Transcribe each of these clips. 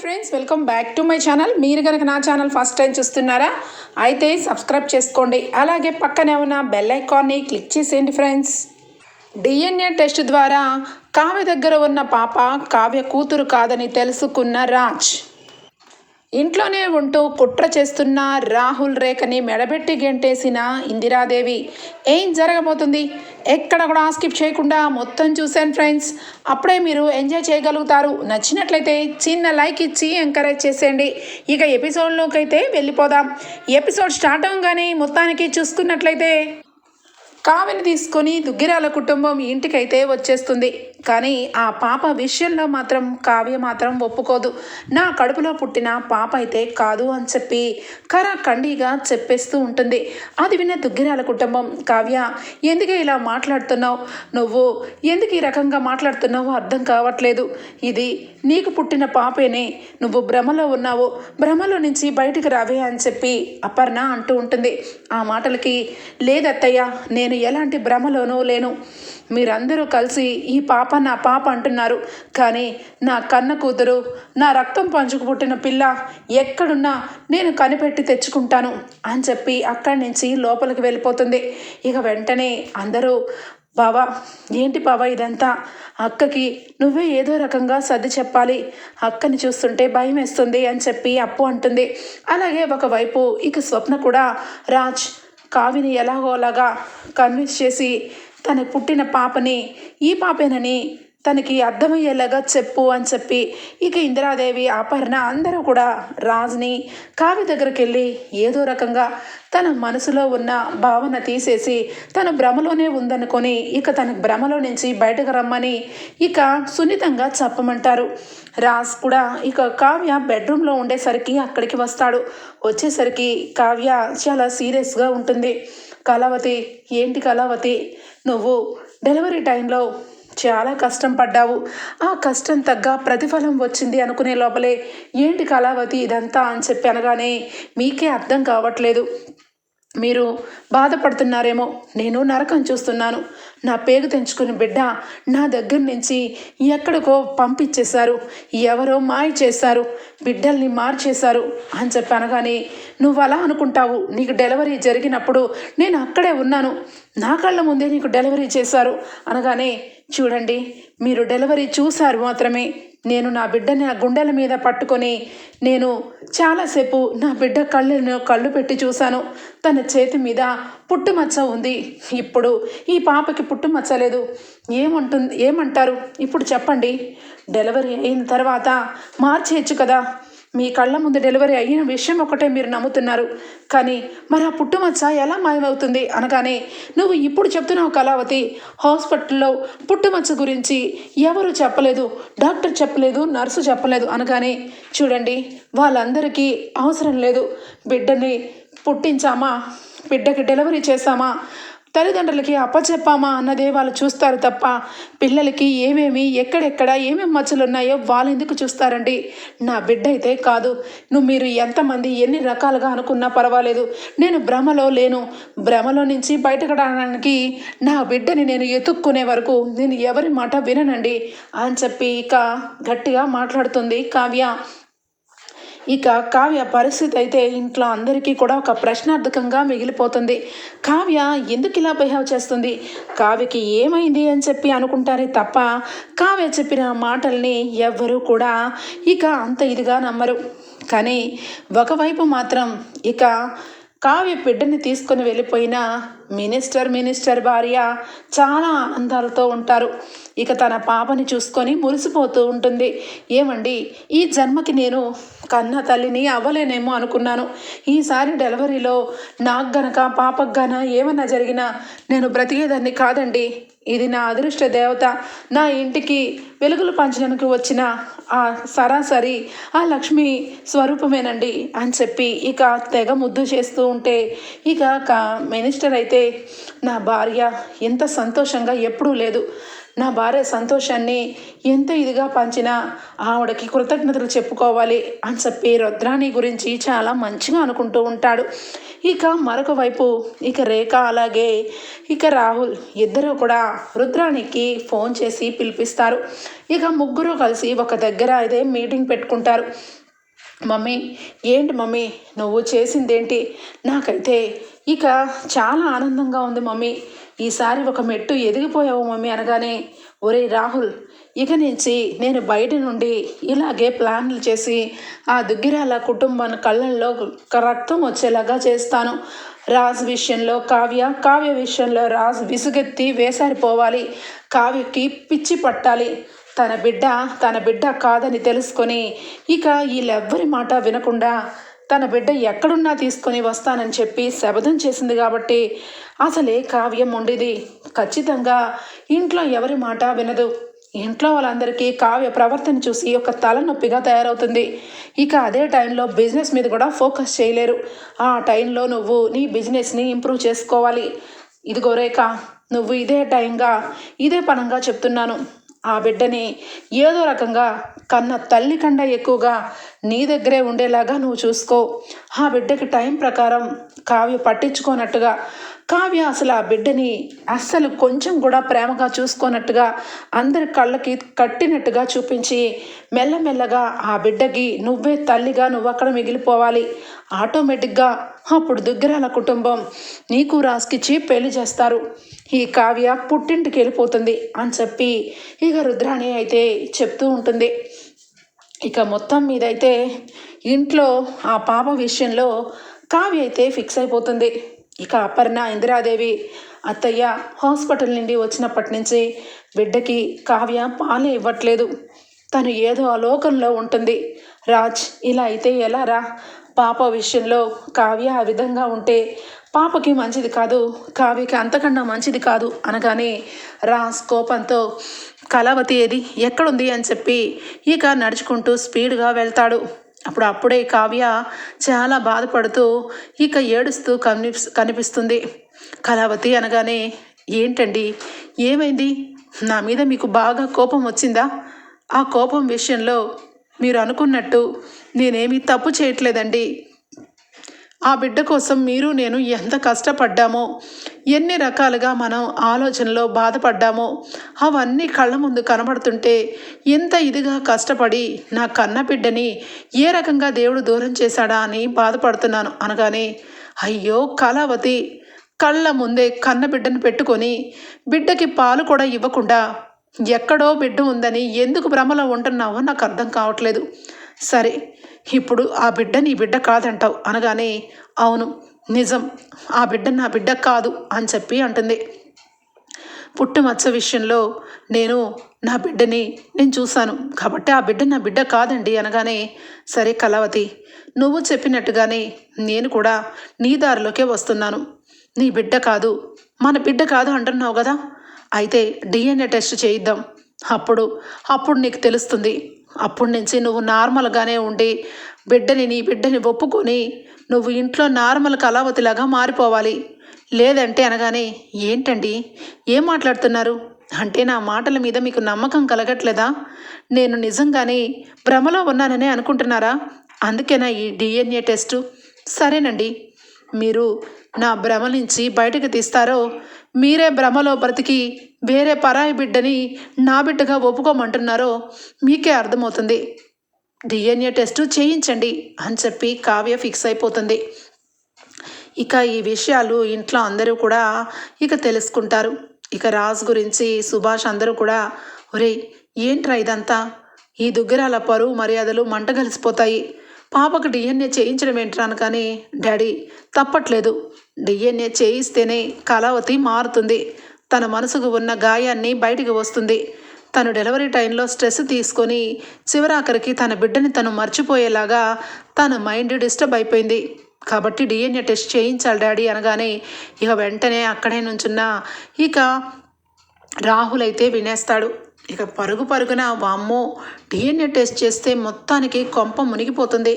Friends welcome back to my channel. మీరు కనుక నా ఛానల్ ఫస్ట్ టైం చూస్తున్నారా అయితే సబ్స్క్రైబ్ చేసుకోండి. అలాగే పక్కనే ఉన్న బెల్ ఐకాన్ని క్లిక్ చేసేయండి ఫ్రెండ్స్. డిఎన్ఏ టెస్ట్ ద్వారా కావ్య దగ్గర ఉన్న పాప కావ్య కూతురు కాదని తెలుసుకున్న రాజ్. ఇంట్లోనే ఉంటూ కుట్ర చేస్తున్న రాహుల్ రేఖని మెడబెట్టి గెంటేసిన ఇందిరాదేవి. ఏం జరగబోతుంది? ఎక్కడ కూడా స్కిప్ చేయకుండా మొత్తం చూశాను ఫ్రెండ్స్. అప్పుడే మీరు ఎంజాయ్ చేయగలుగుతారు. నచ్చినట్లయితే చిన్న లైక్ ఇచ్చి ఎంకరేజ్ చేసేయండి. ఇక ఎపిసోడ్లోకి అయితే వెళ్ళిపోదాం. ఎపిసోడ్ స్టార్ట్ అవగానే మొత్తానికి చూసుకున్నట్లయితే కావిని తీసుకొని దుగ్గిరాల కుటుంబం ఇంటికైతే వచ్చేస్తుంది. కానీ ఆ పాప విషయంలో మాత్రం కావ్య మాత్రం ఒప్పుకోదు. నా కడుపులో పుట్టిన పాప అయితే కాదు అని చెప్పి కరాఖండిగా చెప్పేస్తూ ఉంటుంది. అది విన్న దుగ్గిరాల కుటుంబం కావ్య ఎందుకే ఇలా మాట్లాడుతున్నావు? నువ్వు ఎందుకు ఈ రకంగా మాట్లాడుతున్నావో అర్థం కావట్లేదు. ఇది నీకు పుట్టిన పాపేనే. నువ్వు భ్రమలో ఉన్నావు. భ్రమలో నుంచి బయటికి రావే అని చెప్పి అపర్ణ అంటూ ఉంటుంది. ఆ మాటలకి లేదత్తయ్య నేను ఎలాంటి భ్రమలోనూ లేను. మీరందరూ కలిసి ఈ పాప నా పాప అంటున్నారు. కానీ నా కన్న కూతురు నా రక్తం పంచుకు పుట్టిన పిల్ల ఎక్కడున్నా నేను కనిపెట్టి తెచ్చుకుంటాను అని చెప్పి అక్కడి నుంచి లోపలికి వెళ్ళిపోతుంది. ఇక వెంటనే అందరూ బావా ఏంటి బావా ఇదంతా? అక్కకి నువ్వే ఏదో రకంగా సర్ది చెప్పాలి. అక్కని చూస్తుంటే భయం వేస్తుంది అని చెప్పి అప్పు అంటుంది. అలాగే ఒకవైపు ఇక స్వప్న కూడా రాజ్ కావిని ఎలాగోలాగా కన్విన్స్ చేసి తన పుట్టిన పాపని ఈ పాపేనని తనకి అర్థమయ్యేలాగా చెప్పు అని చెప్పి ఇక ఇందిరాదేవి అపర్ణ అందరూ కూడా రాజుని కావి దగ్గరికి వెళ్ళి ఏదో రకంగా తన మనసులో ఉన్న భావన తీసేసి తన భ్రమలోనే ఉందనుకొని ఇక తన భ్రమలో నుంచి బయటకు రమ్మని ఇక సున్నితంగా చెప్పమంటారు. రాజ్ కూడా ఇక కావ్య బెడ్రూమ్లో ఉండేసరికి అక్కడికి వస్తాడు. వచ్చేసరికి కావ్య చాలా సీరియస్గా ఉంటుంది. కళావతి ఏంటి కళావతి? నువ్వు డెలివరీ టైంలో చాలా కష్టం పడ్డావు. ఆ కష్టం తగ్గ ప్రతిఫలం వచ్చింది అనుకునే లోపలే ఏంటి కళావతి ఇదంతా అని చెప్పి అనగానే మీకే అర్థం కావట్లేదు. మీరు బాధపడుతున్నారేమో నేను నరకం చూస్తున్నాను. నా పేగు తెంచుకుని బిడ్డ నా దగ్గర నుంచి ఎక్కడికో పంపించేశారు. ఎవరో మాయ చేశారు. బిడ్డల్ని మార్చేశారు అని చెప్పి అనగానే నువ్వు అలా అనుకుంటావు. నీకు డెలివరీ జరిగినప్పుడు నేను అక్కడే ఉన్నాను. నా కళ్ళ ముందే నీకు డెలివరీ చేశారు అనగానే చూడండి మీరు డెలివరీ చూశారు మాత్రమే. నేను నా బిడ్డని నా గుండెల మీద పట్టుకొని నేను చాలాసేపు నా బిడ్డ కళ్ళను కళ్ళు పెట్టి చూశాను. తన చేతి మీద పుట్టుమచ్చ ఉంది. ఇప్పుడు ఈ పాపకి పుట్టుమచ్చ లేదు. ఏమంటుంది ఏమంటారు? ఇప్పుడు చెప్పండి. డెలివరీ అయిన తర్వాత మార్చేయచ్చు కదా? మీ కళ్ళ ముందు డెలివరీ అయిన విషయం ఒకటే మీరు నమ్ముతున్నారు. కానీ మరి ఆ పుట్టుమచ్చ ఎలా మాయమవుతుంది అనగానే నువ్వు ఇప్పుడు చెప్తున్నావు కళావతి హాస్పిటల్లో పుట్టుమచ్చ గురించి ఎవరు చెప్పలేదు డాక్టర్ చెప్పలేదు నర్సు చెప్పలేదు అనగానే చూడండి వాళ్ళందరికీ అవసరం లేదు. బిడ్డని పుట్టించామా? బిడ్డకి డెలివరీ చేశామా? తల్లిదండ్రులకి అప్పచెప్పామా అన్నదే వాళ్ళు చూస్తారు తప్ప పిల్లలకి ఏమేమి ఎక్కడెక్కడ ఏమేమి మచ్చలు ఉన్నాయో వాళ్ళు ఎందుకు చూస్తారండి? నా బిడ్డ అయితే కాదు. నువ్వు మీరు ఎంతమంది ఎన్ని రకాలుగా అనుకున్నా పర్వాలేదు. నేను భ్రమలో లేను. భ్రమలో నుంచి బయటపడడానికి నా బిడ్డని నేను ఎతుక్కునే వరకు నేను ఎవరి మాట విననండి అని చెప్పి ఇక గట్టిగా మాట్లాడుతుంది కావ్య. ఇక కావ్య పరిస్థితి అయితే ఇంట్లో అందరికీ కూడా ఒక ప్రశ్నార్థకంగా మిగిలిపోతుంది. కావ్య ఎందుకు ఇలా బిహేవ్ చేస్తుంది? కావ్యకి ఏమైంది అని చెప్పి అనుకుంటారే తప్ప కావ్య చెప్పిన మాటల్ని ఎవ్వరూ కూడా ఇక అంత ఇదిగా నమ్మరు. కానీ ఒకవైపు మాత్రం ఇక కావ్య బిడ్డని తీసుకొని వెళ్ళిపోయిన మినిస్టర్ మినిస్టర్ భార్య చాలా ఆనందాలతో ఉంటారు. ఇక తన పాపని చూసుకొని మురిసిపోతూ ఉంటుంది. ఏమండి ఈ జన్మకి నేను కన్న తల్లిని అవ్వలేనేమో అనుకున్నాను. ఈసారి డెలివరీలో నాకు గనక పాపకు గన ఏమన్నా జరిగినా నేను బ్రతికేదాన్ని కాదండి. ఇది నా అదృష్ట దేవత. నా ఇంటికి వెలుగులు పంచడానికి వచ్చిన ఆ సరాసరి ఆ లక్ష్మి స్వరూపమేనండి అని చెప్పి ఇక తెగ ముద్దు చేస్తూ ఉంటే ఇక మినిస్టర్ అయితే నా భార్య ఎంత సంతోషంగా ఎప్పుడూ లేదు. నా భార్య సంతోషాన్ని ఎంత ఇదిగా పంచినా ఆవిడకి కృతజ్ఞతలు చెప్పుకోవాలి అని చెప్పి రుద్రాణి గురించి చాలా మంచిగా అనుకుంటూ ఉంటాడు. ఇక మరొక వైపు ఇక రేఖ అలాగే ఇక రాహుల్ ఇద్దరూ కూడా రుద్రాణికి ఫోన్ చేసి పిలిపిస్తారు. ఇక ముగ్గురు కలిసి ఒక దగ్గర అయితే మీటింగ్ పెట్టుకుంటారు. మమ్మీ ఏంటి మమ్మీ నువ్వు చేసిందేంటి? నాకైతే ఇక చాలా ఆనందంగా ఉంది మమ్మీ. ఈసారి ఒక మెట్టు ఎదిగిపోయావు మమ్మీ అనగానే ఒరే రాహుల్ ఇక నుంచి నేను బయట నుండి ఇలాగే ప్లాన్లు చేసి ఆ దుగ్గిరాల కుటుంబాన్ని కళ్ళల్లో రక్తం వచ్చేలాగా చేస్తాను. రాజ్ విషయంలో కావ్య కావ్య విషయంలో రాజ్ విసుగెత్తి వేసారిపోవాలి. కావ్యకి పిచ్చి పట్టాలి. తన బిడ్డ తన బిడ్డ కాదని తెలుసుకొని ఇక వీళ్ళెవ్వరి మాట వినకుండా తన బిడ్డ ఎక్కడున్నా తీసుకొని వస్తానని చెప్పి శబదం చేసింది కాబట్టి అసలే కావ్యం ఉండేది. ఖచ్చితంగా ఇంట్లో ఎవరి మాట వినదు. ఇంట్లో వాళ్ళందరికీ కావ్య ప్రవర్తన చూసి ఒక తలనొప్పిగా తయారవుతుంది. ఇక అదే టైంలో బిజినెస్ మీద కూడా ఫోకస్ చేయలేరు. ఆ టైంలో నువ్వు నీ బిజినెస్ని ఇంప్రూవ్ చేసుకోవాలి. ఇదిగో రేఖ నువ్వు ఇదే టైంగా ఇదే పనంగా చెప్తున్నాను. ఆ బిడ్డని ఏదో రకంగా కన్న తల్లి కన్నా ఎక్కువగా నీ దగ్గరే ఉండేలాగా నువ్వు చూసుకో. ఆ బిడ్డకి టైం ప్రకారం కావ్య పట్టించుకోనట్టుగా కావ్య అసలు ఆ బిడ్డని అస్సలు కొంచెం కూడా ప్రేమగా చూసుకోనట్టుగా అందరి కళ్ళకి కట్టినట్టుగా చూపించి మెల్లమెల్లగా ఆ బిడ్డకి నువ్వే తల్లిగా నువ్వు అక్కడ మిగిలిపోవాలి. ఆటోమేటిక్గా అప్పుడు దుగ్గరాల కుటుంబం నీకు రాసుకిచ్చి పెళ్ళి చేస్తారు. ఈ కావ్య పుట్టింటికి వెళ్ళిపోతుంది అని చెప్పి ఇక రుద్రాణి అయితే చెప్తూ ఉంటుంది. ఇక మొత్తం మీదైతే ఇంట్లో ఆ పాప విషయంలో కావ్య అయితే ఫిక్స్ అయిపోతుంది. ఇక అపర్ణ ఇందిరాదేవి అత్తయ్య హాస్పిటల్ నుండి వచ్చినప్పటి నుంచి బిడ్డకి కావ్య పాలే ఇవ్వట్లేదు. తను ఏదో అలోకంలో ఉంటుంది. రాజ్ ఇలా అయితే ఎలా రా? పాప విషయంలో కావ్య ఆ విధంగా ఉంటే పాపకి మంచిది కాదు కావ్యకి అంతకన్నా మంచిది కాదు అనగానే రాస్ కోపంతో కళావతి ఏది? ఎక్కడుంది? అని చెప్పి ఇక నడుచుకుంటూ స్పీడ్గా వెళ్తాడు. అప్పుడు అప్పుడే కావ్య చాలా బాధపడుతూ ఇక ఏడుస్తూ కని కనిపిస్తుంది. కళావతి అనగానే ఏంటండి? ఏమైంది? నా మీద మీకు బాగా కోపం వచ్చిందా? ఆ కోపం విషయంలో మీరు అనుకున్నట్టు నేనేమీ తప్పు చేయట్లేదండి. ఆ బిడ్డ కోసం మీరు నేను ఎంత కష్టపడ్డామో ఎన్ని రకాలుగా మనం ఆలోచనలో బాధపడ్డామో అవన్నీ కళ్ళ ముందు కనబడుతుంటే ఎంత ఇదిగా కష్టపడి నా కన్న బిడ్డని ఏ రకంగా దేవుడు దూరం చేశాడా అని బాధపడుతున్నాను అనగానే అయ్యో కళావతి కళ్ళ ముందే కన్న బిడ్డను పెట్టుకొని బిడ్డకి పాలు కూడా ఇవ్వకుండా ఎక్కడో బిడ్డ ఉందని ఎందుకు భ్రమలో ఉంటున్నావో నాకు అర్థం కావట్లేదు. సరే ఇప్పుడు ఆ బిడ్డ నీ బిడ్డ కాదంటావు. అనగానే అవును నిజం. ఆ బిడ్డ నా బిడ్డ కాదు అని చెప్పి అంటుంది. పుట్టుమచ్చ విషయంలో నేను నా బిడ్డని నేను చూశాను. కాబట్టి ఆ బిడ్డ నా బిడ్డ కాదండి అనగానే సరే కళావతి నువ్వు చెప్పినట్టుగానే నేను కూడా నీ దారిలోకే వస్తున్నాను. నీ బిడ్డ కాదు మన బిడ్డ కాదు అంటున్నావు కదా. అయితే డిఎన్ఏ టెస్ట్ చేయిద్దాం. అప్పుడు అప్పుడు నీకు తెలుస్తుంది. అప్పటి నుంచి నువ్వు నార్మల్గానే ఉండి బిడ్డని నీ బిడ్డని ఒప్పుకొని నువ్వు ఇంట్లో నార్మల్ కళావతిలాగా మారిపోవాలి. లేదంటే అనగానే ఏంటండి? ఏం మాట్లాడుతున్నారు? అంటే నా మాటల మీద మీకు నమ్మకం కలగట్లేదా? నేను నిజంగానే భ్రమలో ఉన్నాననే అనుకుంటున్నారా? అందుకేనా ఈ డిఎన్ఏ టెస్టు? సరేనండి. మీరు నా భ్రమ నుంచి బయటకు తీస్తారో మీరే భ్రమలో బ్రతికి వేరే పరాయి బిడ్డని నా బిడ్డగా ఒప్పుకోమంటున్నారో మీకే అర్థమవుతుంది. డిఎన్ఏ టెస్ట్ చేయించండి అని చెప్పి కావ్య ఫిక్స్ అయిపోతుంది. ఇక ఈ విషయాలు ఇంట్లో అందరూ కూడా ఇక తెలుసుకుంటారు. ఇక రాజ్ గురించి సుభాష్ అందరూ కూడా ఒరే ఏంట్రా ఇదంతా? ఈ దుగ్గరాల పరువు మర్యాదలు మంట కలిసిపోతాయి. పాపకు డిఎన్ఏ చేయించడం ఏంట్రాను కానీ డాడీ తప్పట్లేదు. డిఎన్ఏ చేయిస్తేనే కళావతి మారుతుంది. తన మనసుకు ఉన్న గాయాన్ని బయటికి వస్తుంది. తను డెలివరీ టైంలో స్ట్రెస్ తీసుకొని చివరాఖరికి తన బిడ్డని తను మర్చిపోయేలాగా తన మైండ్ డిస్టర్బ్ అయిపోయింది. కాబట్టి డిఎన్ఏ టెస్ట్ చేయించాలి డాడీ అనగానే ఇక వెంటనే అక్కడే నుంచున్న ఇక రాహుల్ అయితే వినేస్తాడు. ఇక పరుగు పరుగున వామ్మో డిఎన్ఏ టెస్ట్ చేస్తే మొత్తానికి కొంప మునిగిపోతుంది.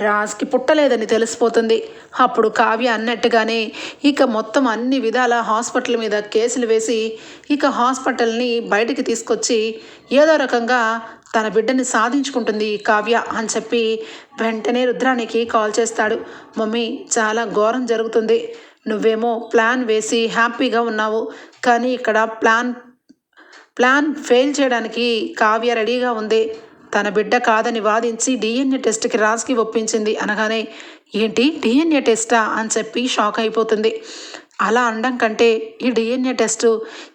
రాజ్కి పుట్టలేదని తెలిసిపోతుంది. అప్పుడు కావ్య అన్నట్టుగానే ఇక మొత్తం అన్ని విధాల హాస్పిటల్ మీద కేసులు వేసి ఇక హాస్పిటల్ని బయటికి తీసుకొచ్చి ఏదో రకంగా తన బిడ్డని సాధించుకుంటుంది కావ్య అని చెప్పి వెంటనే రుద్రానికి కాల్ చేస్తాడు. మమ్మీ చాలా ఘోరం జరుగుతుంది. నువ్వేమో ప్లాన్ వేసి హ్యాపీగా ఉన్నావు. కానీ ఇక్కడ ప్లాన్ ప్లాన్ ఫెయిల్ చేయడానికి కావ్య రెడీగా ఉంది. తన బిడ్డ కాదని వాదించి డిఎన్ఏ టెస్ట్కి రాజ్కి ఒప్పించింది అనగానే ఏంటి డిఎన్ఏ టెస్టా? అని చెప్పి షాక్ అయిపోతుంది. అలా అనడం కంటే ఈ డిఎన్ఏ టెస్ట్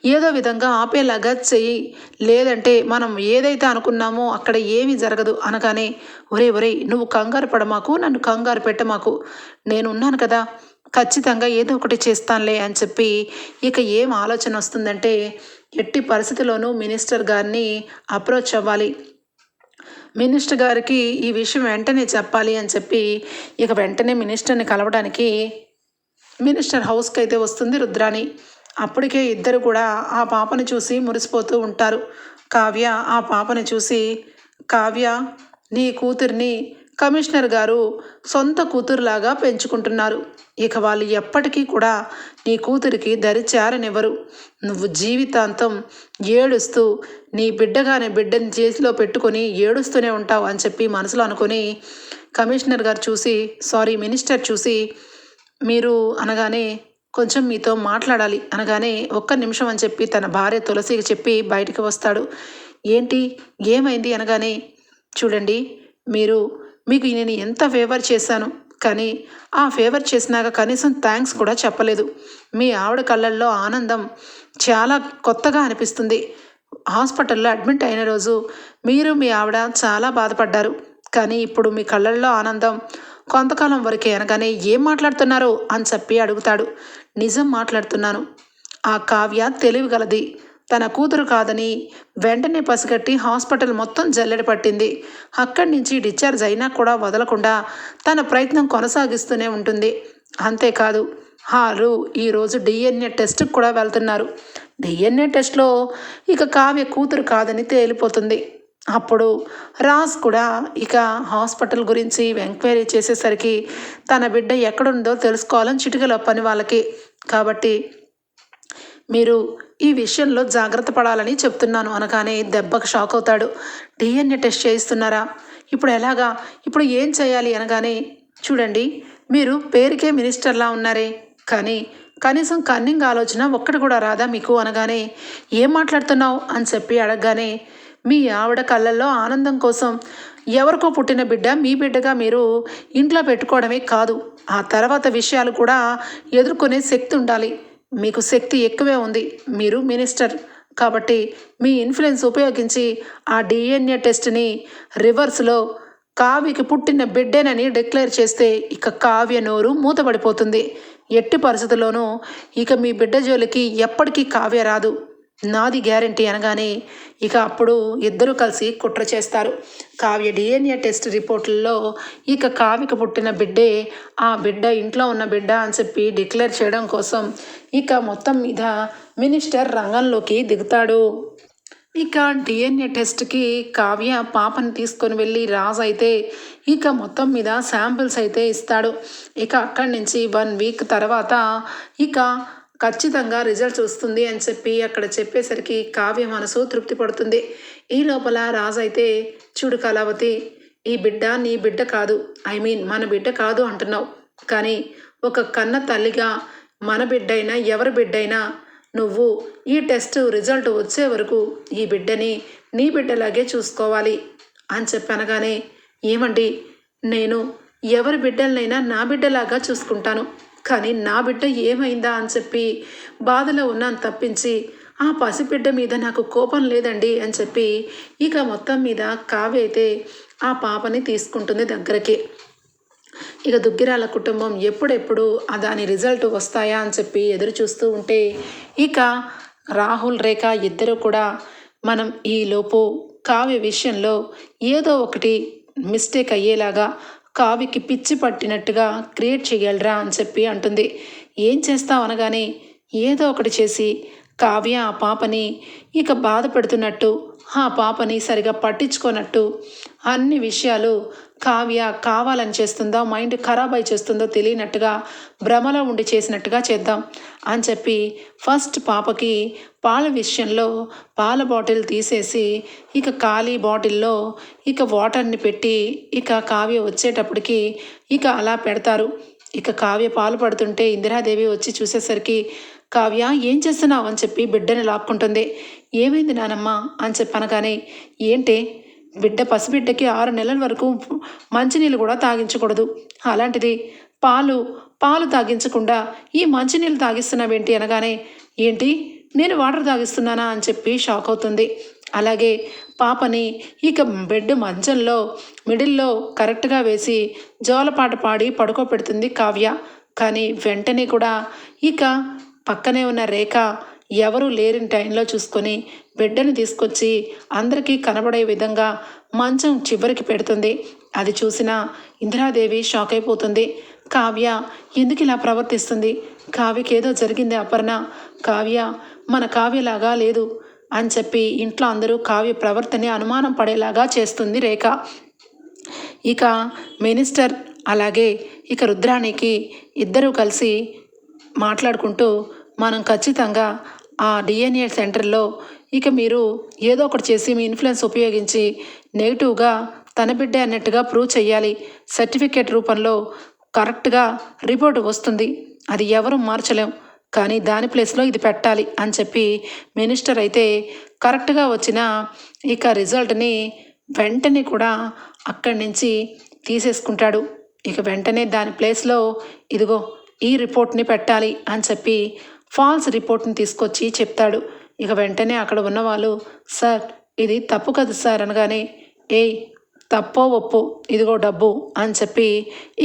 ఏదో విధంగా ఆపేలాగా చెయ్యి. లేదంటే మనం ఏదైతే అనుకున్నామో అక్కడ ఏమీ జరగదు అనగానే ఒరే ఒరే నువ్వు కంగారు పడమాకు నన్ను కంగారు పెట్టమాకు. నేను ఉన్నాను కదా ఖచ్చితంగా ఏదో ఒకటి చేస్తానులే అని చెప్పి ఇక ఏం ఆలోచన వస్తుందంటే ఎట్టి పరిస్థితిలోనూ మినిస్టర్ గారిని అప్రోచ్ అవ్వాలి. మినిస్టర్ గారికి ఈ విషయం వెంటనే చెప్పాలి అని చెప్పి ఇక వెంటనే మినిస్టర్ని కలవడానికి మినిస్టర్ హౌస్కి అయితే వస్తుంది రుద్రాణి. అప్పటికే ఇద్దరు కూడా ఆ పాపని చూసి మురిసిపోతూ ఉంటారు. కావ్య ఆ పాపని చూసి కావ్య నీ కూతుర్ని కమిషనర్ గారు సొంత కూతురులాగా పెంచుకుంటున్నారు. ఇక వాళ్ళు ఎప్పటికీ కూడా నీ కూతురికి దరి చేరనివ్వరు నువ్వు జీవితాంతం ఏడుస్తూ నీ బిడ్డగానే బిడ్డని చేతిలో పెట్టుకొని ఏడుస్తూనే ఉంటావు అని చెప్పి మనసులో అనుకొని కమిషనర్ గారు చూసి సారీ మినిస్టర్ చూసి మీరు అనగానే కొంచెం మీతో మాట్లాడాలి అనగానే ఒక్క నిమిషం అని చెప్పి తన భార్య తులసికి చెప్పి బయటికి వస్తాడు. ఏంటి? ఏమైంది? అనగానే చూడండి మీరు మీకు నేను ఎంత ఫేవర్ చేశాను కానీ ఆ ఫేవర్ చేసినాక కనీసం థ్యాంక్స్ కూడా చెప్పలేదు. మీ ఆవిడ కళ్ళల్లో ఆనందం చాలా కొత్తగా అనిపిస్తుంది. హాస్పిటల్లో అడ్మిట్ అయిన రోజు మీరు మీ ఆవిడ చాలా బాధపడ్డారు. కానీ ఇప్పుడు మీ కళ్ళల్లో ఆనందం కొంతకాలం వరకే అనగానే ఏం మాట్లాడుతున్నారు అని చెప్పి అడుగుతాడు. నిజం మాట్లాడుతున్నాను. ఆ కావ్య తెలివిగలది తన కూతురు కాదని వెంటనే పసిగట్టి హాస్పిటల్ మొత్తం జల్లెడ పట్టింది. అక్కడి నుంచి డిశ్చార్జ్ అయినా కూడా వదలకుండా తన ప్రయత్నం కొనసాగిస్తూనే ఉంటుంది. అంతేకాదు హారు ఈరోజు డిఎన్ఏ టెస్ట్కి కూడా వెళ్తున్నారు. డిఎన్ఏ టెస్ట్లో ఇక కావ్య కూతురు కాదని తేలిపోతుంది. అప్పుడు రాజ్ కూడా ఇక హాస్పిటల్ గురించి ఎంక్వైరీ చేసేసరికి తన బిడ్డ ఎక్కడుందో తెలుసుకోవాలని చిటికలో పని వాళ్ళకి. కాబట్టి మీరు ఈ విషయంలో జాగ్రత్త పడాలని చెప్తున్నాను అనగానే దెబ్బకు షాక్ అవుతాడు. డిఎన్ఏ టెస్ట్ చేయిస్తున్నారా? ఇప్పుడు ఎలాగా? ఇప్పుడు ఏం చేయాలి అనగానే చూడండి మీరు పేరుకే మినిస్టర్లా ఉన్నారే. కానీ కనీసం కన్నింగ్ ఆలోచన ఒక్కటి కూడా రాదా మీకు? అనగానే ఏం మాట్లాడుతున్నావు? అని చెప్పి అడగగానే మీ ఆవిడ కళ్ళల్లో ఆనందం కోసం ఎవరికో పుట్టిన బిడ్డ మీ బిడ్డగా మీరు ఇంట్లో పెట్టుకోవడమే కాదు. ఆ తర్వాత విషయాలు కూడా ఎదుర్కొనే శక్తి ఉండాలి. మీకు శక్తి ఎక్కువే ఉంది. మీరు మినిస్టర్ కాబట్టి మీ ఇన్ఫ్లుయెన్స్ ఉపయోగించి ఆ డిఎన్ఏ టెస్ట్ని రివర్స్లో కావ్యకి పుట్టిన బిడ్డేనని డిక్లేర్ చేస్తే ఇక కావ్య నోరు మూతపడిపోతుంది. ఎట్టి పరిస్థితుల్లోనూ ఇక మీ బిడ్డ జోలికి ఎప్పటికీ కావ్య రాదు. నాది గ్యారంటీ అనగానే ఇక అప్పుడు ఇద్దరు కలిసి కుట్ర చేస్తారు. కావ్య డిఎన్ఏ టెస్ట్ రిపోర్టుల్లో ఇక కావ్యకు పుట్టిన బిడ్డే ఆ బిడ్డ ఇంట్లో ఉన్న బిడ్డ అని చెప్పి డిక్లేర్ చేయడం కోసం ఇక మొత్తం మీద మినిస్టర్ రంగంలోకి దిగుతాడు. ఇక డిఎన్ఏ టెస్ట్కి కావ్య పాపను తీసుకొని వెళ్ళి రాజు అయితే ఇక మొత్తం మీద శాంపిల్స్ అయితే ఇస్తాడు. ఇక అక్కడి నుంచి వన్ వీక్ తర్వాత ఇక ఖచ్చితంగా రిజల్ట్స్ వస్తుంది అని చెప్పి అక్కడ చెప్పేసరికి కావ్య మనసు తృప్తి పడుతుంది. ఈ లోపల రాజు అయితే చూడు కళావతి ఈ బిడ్డ నీ బిడ్డ కాదు. ఐ మీన్ మన బిడ్డ కాదు అంటున్నావు. కానీ ఒక కన్న తల్లిగా మన బిడ్డైనా ఎవరి బిడ్డైనా నువ్వు ఈ టెస్ట్ రిజల్ట్ వచ్చే వరకు ఈ బిడ్డని నీ బిడ్డలాగే చూసుకోవాలి. అని చెప్పనగానే ఏమండి నేను ఎవరి బిడ్డలనైనా నా బిడ్డలాగా చూసుకుంటాను. కానీ నా బిడ్డ ఏమైందా అని చెప్పి బాధలో ఉన్నాను తప్పించి ఆ పసిబిడ్డ మీద నాకు కోపం లేదండి అని చెప్పి ఇక మొత్తం మీద కావ్య అయితే ఆ పాపని తీసుకుంటుంది దగ్గరికి. ఇక దుగ్గిరాల కుటుంబం ఎప్పుడెప్పుడు ఆ దాని రిజల్ట్ వస్తాయా అని చెప్పి ఎదురు చూస్తూ ఉంటే ఇక రాహుల్ రేఖ ఇద్దరు కూడా మనం ఈలోపు కావ్య విషయంలో ఏదో ఒకటి మిస్టేక్ అయ్యేలాగా కావికి పిచ్చి పట్టినట్టుగా క్రియేట్ చేయగలరా అని చెప్పి అంటుంది. ఏం చేస్తావు అనగానే ఏదో ఒకటి చేసి కావ్య ఆ పాపని ఇక బాధ పెడుతున్నట్టు ఆ పాపని సరిగా పట్టించుకోనట్టు అన్ని విషయాలు కావ్య కావాలని చేస్తుందో మైండ్ ఖరాబ్ అయి చేస్తుందో తెలియనట్టుగా భ్రమలో ఉండి చేసినట్టుగా చేద్దాం అని చెప్పి ఫస్ట్ పాపకి పాల విషయంలో పాల బాటిల్ తీసేసి ఇక ఖాళీ బాటిల్లో ఇక వాటర్ని పెట్టి ఇక కావ్య వచ్చేటప్పటికి ఇక అలా పెడతారు. ఇక కావ్య పాలు పడుతుంటే ఇందిరాదేవి వచ్చి చూసేసరికి కావ్య ఏం చేస్తున్నావు అని చెప్పి బిడ్డని లాక్కుంటుంది. ఏమైంది నానమ్మ అని చెప్పనగానే ఏంటి బిడ్డ పసిబిడ్డకి ఆరు నెలల వరకు మంచినీళ్ళు కూడా తాగించకూడదు. అలాంటిది పాలు పాలు తాగించకుండా ఈ మంచినీళ్ళు తాగిస్తున్నావేంటి అనగానే ఏంటి? నేను వాటర్ తాగిస్తున్నానా? అని చెప్పి షాక్ అవుతుంది. అలాగే పాపని ఇక బెడ్ మంచంలో మిడిల్లో కరెక్ట్గా వేసి జోలపాట పాడి పడుకోబెడుతుంది కావ్య. కానీ వెంటనే కూడా ఇక పక్కనే ఉన్న రేఖ ఎవరు లేని టైంలో చూసుకొని బిడ్డను తీసుకొచ్చి అందరికీ కనబడే విధంగా మంచం చివరికి పెడుతుంది. అది చూసిన ఇందిరాదేవి షాక్ అయిపోతుంది. కావ్య ఎందుకు ఇలా ప్రవర్తిస్తుంది? కావ్యకి ఏదో జరిగింది అపర్ణ. కావ్య మన కావ్యలాగా లేదు అని చెప్పి ఇంట్లో అందరూ కావ్య ప్రవర్తన అనుమానం పడేలాగా చేస్తుంది రేఖ. ఇక మినిస్టర్ అలాగే ఇక రుద్రాణికి ఇద్దరూ కలిసి మాట్లాడుకుంటూ మనం ఖచ్చితంగా ఆ డిఎన్ఏ సెంటర్లో ఇక మీరు ఏదో ఒకటి చేసి మీ ఇన్ఫ్లుయెన్స్ ఉపయోగించి నెగిటివ్గా తన బిడ్డ అన్నట్టుగా ప్రూవ్ చేయాలి సర్టిఫికేట్ రూపంలో కరెక్ట్గా రిపోర్ట్ వస్తుంది. అది ఎవరు మార్చలేం. కానీ దాని ప్లేస్లో ఇది పెట్టాలి అని చెప్పి మినిస్టర్ అయితే కరెక్ట్గా వచ్చిన ఇక రిజల్ట్ని వెంటనే కూడా అక్కడి నుంచి తీసేసుకుంటాడు. ఇక వెంటనే దాని ప్లేస్లో ఇదిగో ఈ రిపోర్ట్ని పెట్టాలి అని చెప్పి ఫాల్స్ రిపోర్ట్ని తీసుకొచ్చి చెప్తాడు. ఇక వెంటనే అక్కడ ఉన్నవాళ్ళు సార్ ఇది తప్పు కదా సార్ అనగానే ఏయ్ తప్పో ఒప్పు ఇదిగో డబ్బు అని చెప్పి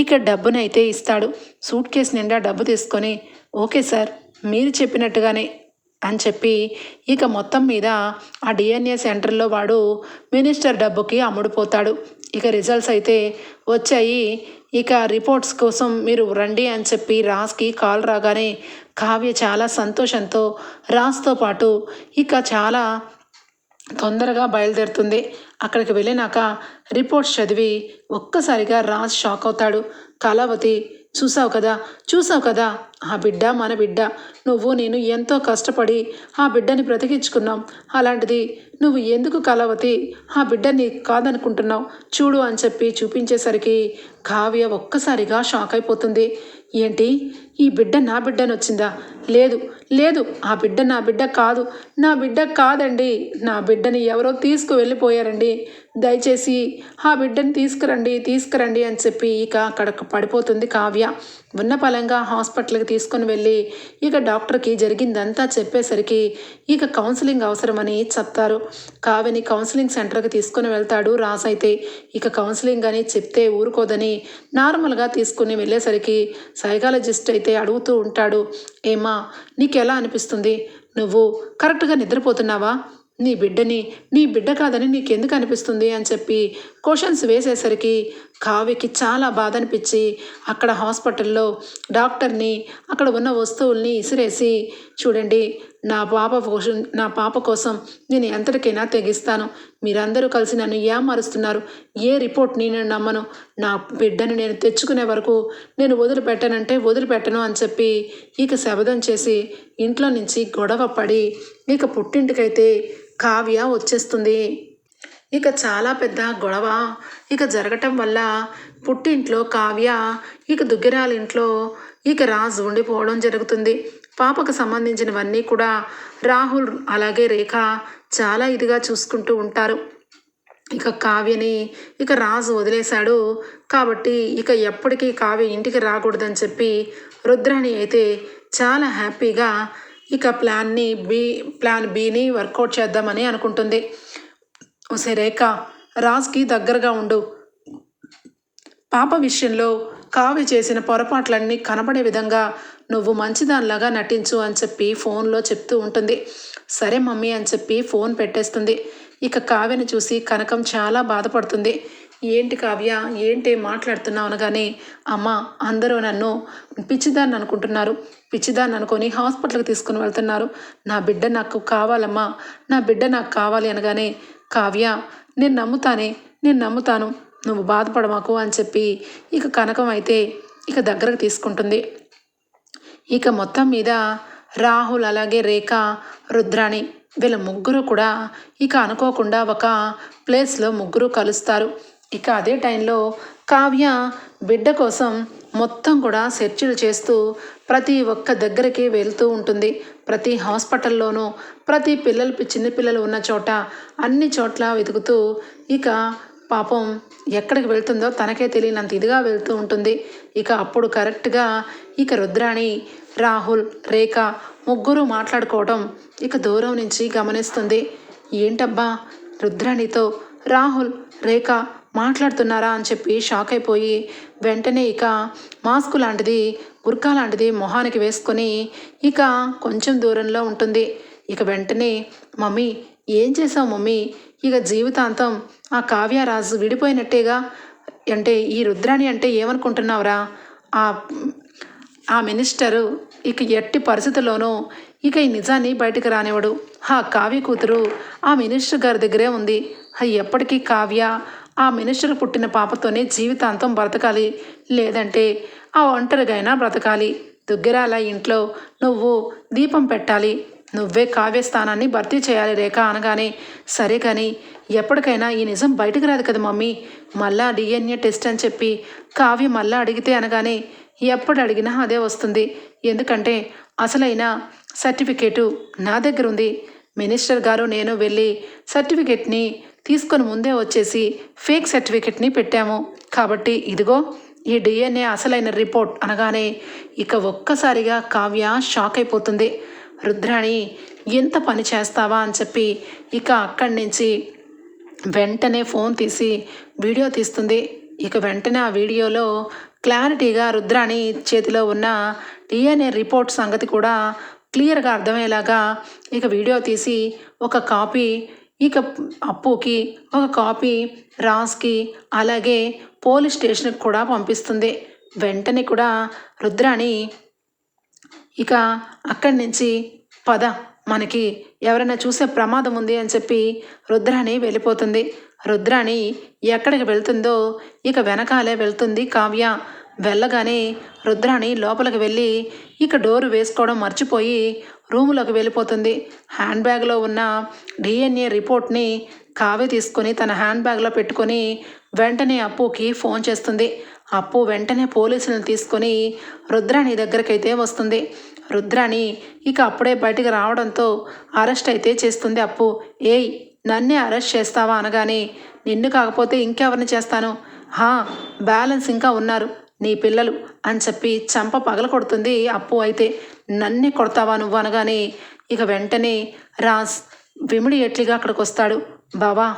ఇక డబ్బునైతే ఇస్తాడు. సూట్ కేసు నిండా డబ్బు తీసుకొని ఓకే సార్ మీరు చెప్పినట్టుగానే అని చెప్పి ఇక మొత్తం మీద ఆ డిఎన్ఏ సెంటర్లో వాడు మినిస్టర్ డబ్బుకి అమ్ముడుపోతాడు. ఇక రిజల్ట్స్ అయితే వచ్చాయి. ఇక రిపోర్ట్స్ కోసం మీరు రండి అని చెప్పి రాస్కి కాల్ రాగానే కావ్య చాలా సంతోషంతో రాజ్తో పాటు ఇక చాలా తొందరగా బయలుదేరుతుంది. అక్కడికి వెళ్ళినాక రిపోర్ట్స్ చదివి ఒక్కసారిగా రాజ్ షాక్ అవుతాడు. కళావతి చూసావు కదా చూసావు కదా ఆ బిడ్డ మన బిడ్డ. నువ్వు నేను ఎంతో కష్టపడి ఆ బిడ్డని బ్రతికించుకున్నాం. అలాంటిది నువ్వు ఎందుకు కళావతి ఆ బిడ్డని కాదనుకుంటున్నావు? చూడు అని చెప్పి చూపించేసరికి కావ్య ఒక్కసారిగా షాక్ అయిపోతుంది. ఏంటి? ఈ బిడ్డ నా బిడ్డని వచ్చిందా లేదు లేదు ఆ బిడ్డ నా బిడ్డ కాదు. నా బిడ్డ కాదండి. నా బిడ్డని ఎవరో తీసుకువెళ్ళిపోయారండి. దయచేసి ఆ బిడ్డని తీసుకురండి తీసుకురండి అని చెప్పి ఇక అక్కడ పడిపోతుంది కావ్య. ఉన్న పలంగా హాస్పిటల్కి తీసుకొని వెళ్ళి ఇక డాక్టర్కి జరిగిందంతా చెప్పేసరికి ఇక కౌన్సిలింగ్ అవసరమని చెప్తారు. కావిని కౌన్సిలింగ్ సెంటర్కి తీసుకొని వెళ్తాడు రాస్ అయితే ఇక కౌన్సిలింగ్ అని చెప్తే ఊరుకోదని నార్మల్గా తీసుకుని వెళ్ళేసరికి సైకాలజిస్ట్ అయితే అడుగుతూ ఉంటాడు. ఏమా నీకు ఎలా అనిపిస్తుంది? నువ్వు కరెక్ట్గా నిద్రపోతున్నావా? నీ బిడ్డని నీ బిడ్డ కాదని నీకెందుకు అనిపిస్తుంది? అని చెప్పి క్వశ్చన్స్ వేసేసరికి కావ్యకి చాలా బాధ అనిపించి అక్కడ హాస్పిటల్లో డాక్టర్ని అక్కడ ఉన్న వస్తువుల్ని ఇసిరేసి చూడండి నా పాప కోసం నా పాప కోసం నేను ఎంతటికైనా తెగిస్తాను. మీరందరూ కలిసి నన్ను ఏమారుస్తున్నారు? ఏ రిపోర్ట్ని నేను నమ్మను. నా బిడ్డను నేను తెచ్చుకునే వరకు నేను వదిలిపెట్టనంటే వదిలిపెట్టను అని చెప్పి ఇక శబదం చేసి ఇంట్లో నుంచి గొడవ పడి ఇక పుట్టింటికైతే కావ్య వచ్చేస్తుంది. ఇక చాలా పెద్ద గొడవ. ఇక జరగటం వల్ల పుట్టింట్లో కావ్య ఇక దుగ్గిరాలింట్లో ఇక రాజు ఉండిపోవడం జరుగుతుంది. పాపకు సంబంధించినవన్నీ కూడా రాహుల్ అలాగే రేఖ చాలా ఇదిగా చూసుకుంటూ ఉంటారు. ఇక కావ్యని ఇక రాజు వదిలేశాడు. కాబట్టి ఇక ఎప్పటికీ కావ్య ఇంటికి రాకూడదని చెప్పి రుద్రాణి అయితే చాలా హ్యాపీగా ఇక ప్లాన్ని బి ప్లాన్ బిని వర్కౌట్ చేద్దామని అనుకుంటుంది. ఒసే రేఖ రాజ్కి దగ్గరగా ఉండు. పాప విషయంలో కావ్య చేసిన పొరపాట్లన్నీ కనబడే విధంగా నువ్వు మంచిదానిలాగా నటించు అని చెప్పి ఫోన్లో చెప్తూ ఉంటుంది. సరే మమ్మీ అని చెప్పి ఫోన్ పెట్టేస్తుంది. ఇక కావ్యని చూసి కనకం చాలా బాధపడుతుంది. ఏంటి కావ్య ఏంటి మాట్లాడుతున్నావు అనగానే అమ్మ అందరూ నన్ను పిచ్చిదాన్ని అనుకుంటున్నారు. పిచ్చిదాన్ని అనుకొని హాస్పిటల్కి తీసుకుని వెళ్తున్నారు. నా బిడ్డ నాకు కావాలమ్మా నా బిడ్డ నాకు కావాలి అనగానే కావ్య నేను నమ్ముతానే నేను నమ్ముతాను నువ్వు బాధపడమాకు అని చెప్పి ఇక కనకం అయితే ఇక దగ్గరకు తీసుకుంటుంది. ఇక మొత్తం మీద రాహుల్ అలాగే రేఖ రుద్రాణి వీళ్ళ ముగ్గురు కూడా ఇక అనుకోకుండా ఒక ప్లేస్లో ముగ్గురు కలుస్తారు. ఇక అదే టైంలో కావ్య బిడ్డ కోసం మొత్తం కూడా సెర్చ్లు చేస్తూ ప్రతి ఒక్క దగ్గరికి వెళ్తూ ఉంటుంది. ప్రతి హాస్పిటల్లోనూ ప్రతి పిల్లలు చిన్నపిల్లలు ఉన్న చోట అన్ని చోట్ల వెతుకుతూ ఇక పాపం ఎక్కడికి వెళ్తుందో తనకే తెలియనంత ఇదిగా వెళ్తూ ఉంటుంది. ఇక అప్పుడు కరెక్ట్గా ఇక రుద్రాణి రాహుల్ రేఖ ముగ్గురు మాట్లాడుకోవడం ఇక దూరం నుంచి గమనిస్తుంది. ఏంటబ్బా? రుద్రాణితో రాహుల్ రేఖ మాట్లాడుతున్నారా అని చెప్పి షాక్ అయిపోయి వెంటనే ఇక మాస్క్ లాంటిది గుర్కా లాంటిది మొహానికి వేసుకొని ఇక కొంచెం దూరంలో ఉంటుంది. ఇక వెంటనే మమ్మీ ఏం చేసావు మమ్మీ? ఇక జీవితాంతం ఆ కావ్యరాజు విడిపోయినట్టేగా? అంటే ఈ రుద్రాణి అంటే ఏమనుకుంటున్నావురా? ఆ ఆ మినిస్టరు ఇక ఎట్టి పరిస్థితుల్లోనూ ఇక ఈ నిజాన్ని బయటకు రానివ్వడు. ఆ కావ్య కూతురు ఆ మినిస్టర్ గారి దగ్గరే ఉంది. ఎప్పటికీ కావ్య ఆ మినిస్టర్ పుట్టిన పాపతోనే జీవితాంతం బ్రతకాలి. లేదంటే ఆ ఒంటరిగైనా బ్రతకాలి. దుగ్గిరాల ఇంట్లో నువ్వు దీపం పెట్టాలి. నువ్వే కావ్య స్థానాన్ని భర్తీ చేయాలి రేఖ అనగానే సరే కానీ ఎప్పటికైనా ఈ నిజం బయటకు రాదు కదా మమ్మీ. మళ్ళా డిఎన్ఏ టెస్ట్ అని చెప్పి కావ్య మళ్ళా అడిగితే అనగానే ఎప్పుడు అడిగినా అదే వస్తుంది. ఎందుకంటే అసలైన సర్టిఫికేటు నా దగ్గర ఉంది మినిస్టర్ గారు నేను వెళ్ళి సర్టిఫికేట్ని తీసుకొని ముందే వచ్చేసి ఫేక్ సర్టిఫికేట్ని పెట్టాము. కాబట్టి ఇదిగో ఈ డిఎన్ఏ అసలైన రిపోర్ట్ అనగానే ఇక ఒక్కసారిగా కావ్య షాక్ అయిపోతుంది. రుద్రాణి ఎంత పని చేస్తావా? అని చెప్పి ఇక అక్కడి నుంచి వెంటనే ఫోన్ తీసి వీడియో తీస్తుంది. ఇక వెంటనే ఆ వీడియోలో క్లారిటీగా రుద్రాణి చేతిలో ఉన్న డిఎన్ఏ రిపోర్ట్ సంగతి కూడా క్లియర్గా అర్థమయ్యేలాగా ఇక వీడియో తీసి ఒక కాపీ ఇక అప్పుకి ఒక కాపీ రాజ్కి అలాగే పోలీస్ స్టేషన్కి కూడా పంపిస్తుంది. వెంటనే కూడా రుద్రాణి ఇక అక్కడి నుంచి పద మనకి ఎవరైనా చూసే ప్రమాదం ఉంది అని చెప్పి రుద్రాణి వెళ్ళిపోతుంది. రుద్రాణి ఎక్కడికి వెళ్తుందో ఇక వెనకాలే వెళ్తుంది కావ్య. వెళ్ళగానే రుద్రాణి లోపలికి వెళ్ళి ఇక డోరు వేసుకోవడం మర్చిపోయి రూములోకి వెళ్ళిపోతుంది. హ్యాండ్ బ్యాగ్లో ఉన్న డిఎన్ఏ రిపోర్ట్ని కావ్య తీసుకొని తన హ్యాండ్ బ్యాగ్లో పెట్టుకొని వెంటనే అప్పుకి ఫోన్ చేస్తుంది. అప్పు వెంటనే పోలీసులను తీసుకొని రుద్రాణి దగ్గరకైతే వస్తుంది. రుద్రాణి ఇక అప్పుడే బయటికి రావడంతో అరెస్ట్ అయితే చేస్తుంది అప్పు. ఏయ్ నన్నే అరెస్ట్ చేస్తావా అనగానే నిన్ను కాకపోతే ఇంకెవరిని చేస్తాను? హా బ్యాలెన్స్ ఇంకా ఉన్నారు నీ పిల్లలు అని చెప్పి చంప పగల కొడుతుంది అప్పు అయితే. నన్నే కొడతావా నువ్వు అనగానే ఇక వెంటనే రాజ్ విమిడియట్లీగా అక్కడికి వస్తాడు బావా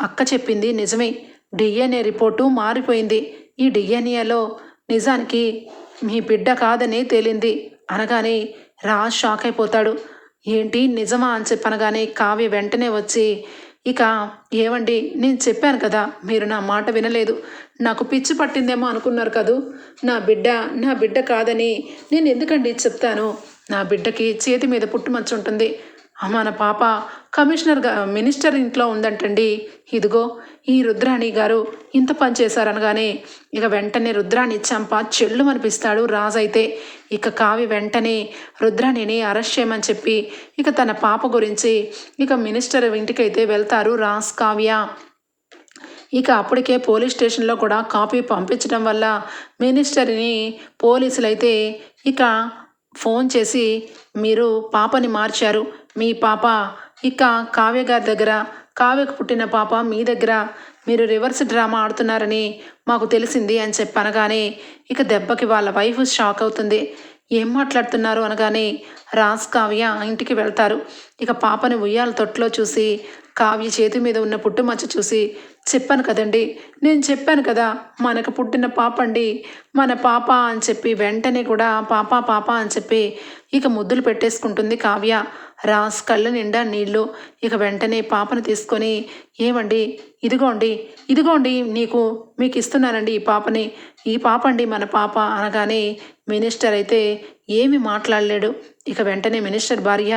అక్క చెప్పింది నిజమే. డిఎన్ఏ రిపోర్టు మారిపోయింది. ఈ డిఎన్ఏలో నిజానికి మీ బిడ్డ కాదని తేలింది. అనగానే రాజ్ షాక్ అయిపోతాడు. ఏంటి నిజమా అని చెప్పనగానే కావ్య వెంటనే వచ్చి ఇక ఏవండి నేను చెప్పాను కదా మీరు నా మాట వినలేదు. నాకు పిచ్చి పట్టిందేమో అనుకున్నారు కదూ? నా బిడ్డ నా బిడ్డ కాదని నేను ఎందుకండి చెప్తాను? నా బిడ్డకి చేతి మీద పుట్టుమచ్చ ఉంటుంది. మన పాప కమిషనర్ మినిస్టర్ ఇంట్లో ఉందంటండి. ఇదిగో ఈ రుద్రాణి గారు ఇంత పని చేశారనగానే ఇక వెంటనే రుద్రాణి చంప చెల్లు అనిపిస్తాడు రాజైతే. ఇక కావి వెంటనే రుద్రాణిని అరెస్ట్ చేయమని చెప్పి ఇక తన పాప గురించి ఇక మినిస్టర్ ఇంటికైతే వెళ్తారు రాజ్ కావ్య. ఇక అప్పటికే పోలీస్ స్టేషన్లో కూడా కాపీ పంపించడం వల్ల మినిస్టర్ని పోలీసులైతే ఇక ఫోన్ చేసి మీరు పాపని మార్చారు. మీ పాప ఇక కావ్య గారి దగ్గర కావ్యకు పుట్టిన పాప మీ దగ్గర మీరు రివర్స్ డ్రామా ఆడుతున్నారని మాకు తెలిసింది అని చెప్పి అనగానే ఇక దెబ్బకి వాళ్ళ వైఫ్ షాక్ అవుతుంది. ఏం మాట్లాడుతున్నారు అనగానే రాజ్ కావ్య ఇంటికి వెళ్తారు. ఇక పాపని ఉయ్యాల తొట్లో చూసి కావ్య చేతి మీద ఉన్న పుట్టుమచ్చ చూసి చెప్పాను కదండి నేను చెప్పాను కదా మనకు పుట్టిన పాప అండి మన పాప అని చెప్పి వెంటనే కూడా పాప పాప అని చెప్పి ఇక ముద్దులు పెట్టేసుకుంటుంది కావ్య. రాస్ కళ్ళ నిండా నీళ్ళు ఇక వెంటనే పాపను తీసుకొని ఏమండి? ఇదిగోండి ఇదిగోండి నీకు మీకు ఇస్తున్నానండి ఈ పాపని. ఈ పాప అండి మన పాప అనగానే మినిస్టర్ అయితే ఏమి మాట్లాడలేడు. ఇక వెంటనే మినిస్టర్ భార్య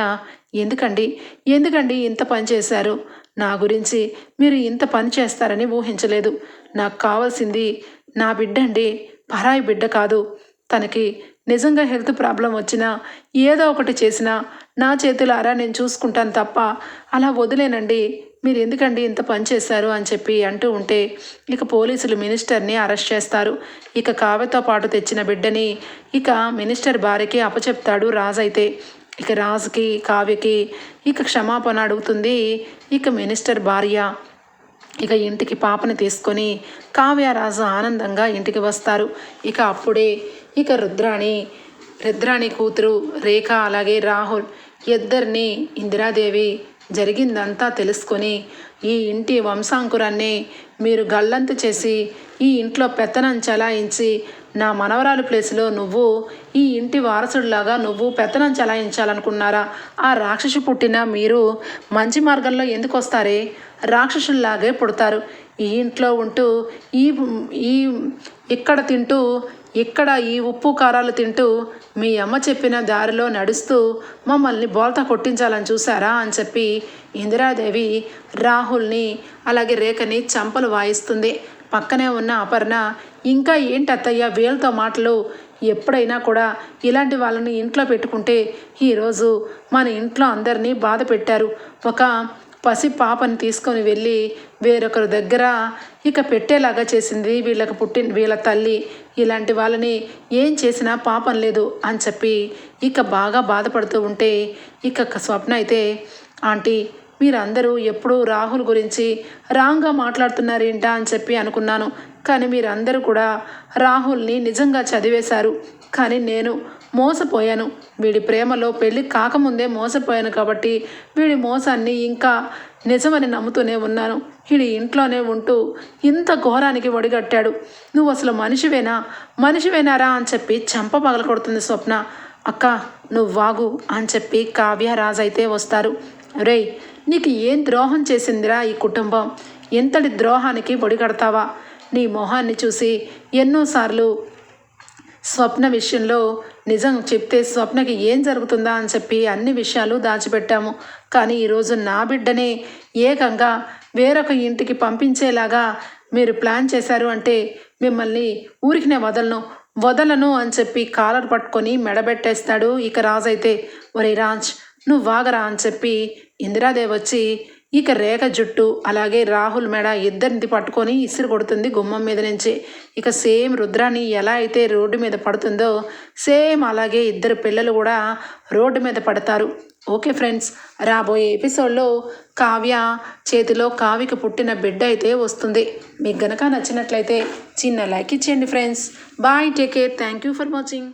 ఎందుకండి? ఎందుకండి ఇంత పని చేశారు? నా గురించి మీరు ఇంత పని చేస్తారని ఊహించలేదు. నాకు కావాల్సింది నా బిడ్డ అండి పరాయి బిడ్డ కాదు. తనకి నిజంగా హెల్త్ ప్రాబ్లం వచ్చినా ఏదో ఒకటి చేసినా నా చేతులారా నేను చూసుకుంటాను తప్ప అలా వదిలేనండి. మీరు ఎందుకండి ఇంత పని చేశారు అని చెప్పి అంటూ ఉంటే ఇక పోలీసులు మినిస్టర్ని అరెస్ట్ చేస్తారు. ఇక కావ్యతో పాటు తెచ్చిన బిడ్డని ఇక మినిస్టర్ భార్యకి అప్పచెప్తాడు రాజు అయితే. ఇక రాజుకి కావ్యకి ఇక క్షమాపణ అడుగుతుంది ఇక మినిస్టర్ భార్య. ఇక ఇంటికి పాపని తీసుకొని కావ్యరాజు ఆనందంగా ఇంటికి వస్తారు. ఇక అప్పుడే ఇక రుద్రాణి రుద్రాణి కూతురు రేఖ అలాగే రాహుల్ ఇద్దరిని ఇందిరాదేవి జరిగిందంతా తెలుసుకొని ఈ ఇంటి వంశాంకురాన్ని మీరు గల్లంతు చేసి ఈ ఇంట్లో పెత్తనం చలాయించి నా మనవరాలు ప్లేస్లో నువ్వు ఈ ఇంటి వారసుడిలాగా నువ్వు పెత్తనం చలాయించాలనుకున్నారా? ఆ రాక్షసు పుట్టిన మీరు మంచి మార్గంలో ఎందుకు వస్తారే? రాక్షసుల్లాగే పుడతారు. ఈ ఇంట్లో ఉంటూ ఈ ఈ ఇక్కడ తింటూ ఇక్కడ ఈ ఉప్పు కారాలు తింటూ మీ అమ్మ చెప్పిన దారిలో నడుస్తూ మమ్మల్ని బోల్తా కొట్టించాలని చూసారా అని చెప్పి ఇందిరాదేవి రాహుల్ని అలాగే రేఖని చంపలు వాయిస్తుంది. పక్కనే ఉన్న అపర్ణ ఇంకా ఏంటి అత్తయ్య వీళ్ళతో మాటలు? ఎప్పుడైనా కూడా ఇలాంటి వాళ్ళని ఇంట్లో పెట్టుకుంటే ఈరోజు మన ఇంట్లో అందరినీ బాధ పెట్టారు ఒక పసి పాపని తీసుకొని వెళ్ళి వేరొకరి దగ్గర ఇక పెట్టేలాగా చేసింది వీళ్ళకి పుట్టిన వీళ్ళ తల్లి. ఇలాంటి వాళ్ళని ఏం చేసినా పాపం లేదు అని చెప్పి ఇక బాగా బాధపడుతూ ఉంటే ఇక స్వప్న అయితే ఆంటీ మీరందరూ ఎప్పుడూ రాహుల్ గురించి రాంగ్గా మాట్లాడుతున్నారేంటా అని చెప్పి అనుకున్నాను. కానీ మీరందరూ కూడా రాహుల్ని నిజంగా చదివేశారు. కానీ నేను మోసపోయాను. వీడి ప్రేమలో పెళ్ళి కాకముందే మోసపోయాను కాబట్టి వీడి మోసాన్ని ఇంకా నిజమని నమ్ముతూనే ఉన్నాను. వీడి ఇంట్లోనే ఉంటూ ఇంత ఘోరానికి ఒడిగట్టాడు. నువ్వు అసలు మనిషివేనా? మనిషివేనారా అని చెప్పి చంప పగలకొడుతుంది స్వప్న. అక్క నువ్వు వాగు అని చెప్పి కావ్య అయితే వస్తారు. రేయ్ నీకు ఏం ద్రోహం చేసిందిరా ఈ కుటుంబం? ఎంతటి ద్రోహానికి ఒడిగడతావా? నీ మొహాన్ని చూసి ఎన్నోసార్లు స్వప్న విషయంలో నిజం చెప్తే స్వప్నకి ఏం జరుగుతుందా అని చెప్పి అన్ని విషయాలు దాచిపెట్టాము. కానీ ఈరోజు నా బిడ్డనే ఏకంగా వేరొక ఇంటికి పంపించేలాగా మీరు ప్లాన్ చేశారు అంటే మిమ్మల్ని ఊరికినే వదలను వదలను అని చెప్పి కాలర్ పట్టుకొని మెడబెట్టేస్తాడు ఇక రాజైతే ఒరే రాజ్ నువ్వు వాగరా అని చెప్పి ఇందిరాదేవి వచ్చి ఇక రేఖ జుట్టు అలాగే రాహుల్ మెడ ఇద్దరిని పట్టుకొని ఇసురు కొడుతుంది గుమ్మం మీద నుంచి. ఇక సేమ్ రుద్రాని ఎలా అయితే రోడ్డు మీద పడుతుందో సేమ్ అలాగే ఇద్దరు పిల్లలు కూడా రోడ్డు మీద పడతారు. ఓకే ఫ్రెండ్స్ రాబోయే ఎపిసోడ్లో కావ్య చేతిలో కావికి పుట్టిన బిడ్డ అయితే వస్తుంది. మీకు గనక నచ్చినట్లయితే చిన్న లైక్ ఇచ్చేయండి friends. Bye take care. Thank you for watching.